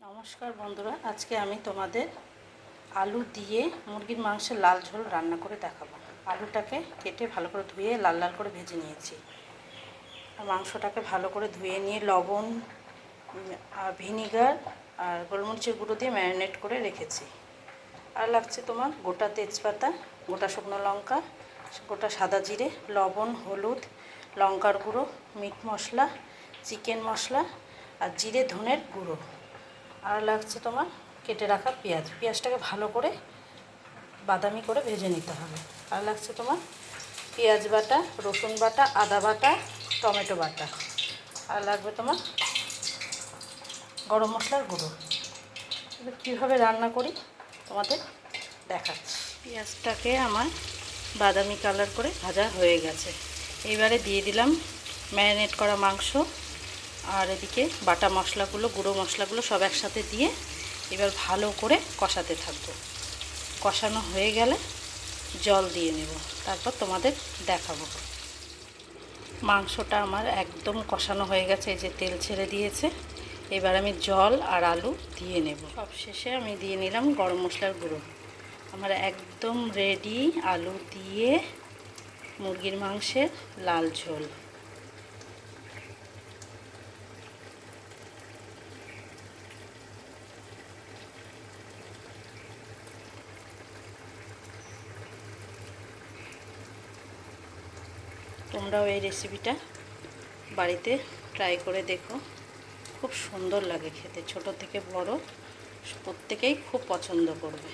নমস্কার বন্ধুরা, আজকে আমি তোমাদের আলু দিয়ে মুরগির মাংসের লাল ঝোল রান্না করে দেখাবো। আলুটাকে কেটে ভালো করে ধুয়ে লাল লাল করে ভেজে নিয়েছি। আর মাংসটাকে ভালো করে ধুয়ে নিয়ে লবণ আর ভিনিগার, আর গোলমরিচের গুঁড়ো দিয়ে ম্যারিনেট করে রেখেছি। আর লাগছে তোমার গোটা তেজপাতা, গোটা শুকনো লঙ্কা, গোটা সাদা জিরে, লবণ, হলুদ, লঙ্কার গুঁড়ো, মিট মশলা, চিকেন মশলা, আর জিরে ধনের গুঁড়ো। আর লাগছে তোমার? কেটে রাখা পেঁয়াজ। পেঁয়াজটাকে ভালো করে বাদামি করে ভেজে নিতে হবে। আর লাগছে তোমার? পেঁয়াজ বাটা, রসুন বাটা, আদা বাটা, টমেটো বাটা। আর লাগবে তোমার? গরম মশলার গুঁড়ো। কীভাবে রান্না করি তোমাদের দেখাচ্ছি। পেঁয়াজটাকে আমার বাদামি কালার করে ভাজা হয়ে গেছে। এবারে দিয়ে দিলাম ম্যারিনেট করা মাংস। আর এদিকে বাটা মশলাগুলো, গুঁড়ো মশলাগুলো সব একসাথে দিয়ে এবার ভালো করে কষাতে থাকব। কষানো হয়ে গেলে জল দিয়ে নেব। তারপর তোমাদের দেখাবো। মাংসটা আমার একদম কষানো হয়ে গেছে, এই যে তেল ছেড়ে দিয়েছে। এবার আমি জল আর আলু দিয়ে নেব। সব শেষে আমি দিয়ে নিলাম গরম মশলার গুঁড়ো। আমার একদম রেডি আলু দিয়ে মুরগির মাংসের লাল ঝোল। তোমরাও এই রেসিপিটা বাড়িতে ট্রাই করে দেখো। খুব সুন্দর লাগে খেতে, ছোট থেকে বড়, প্রত্যেকেই খুব পছন্দ করবে।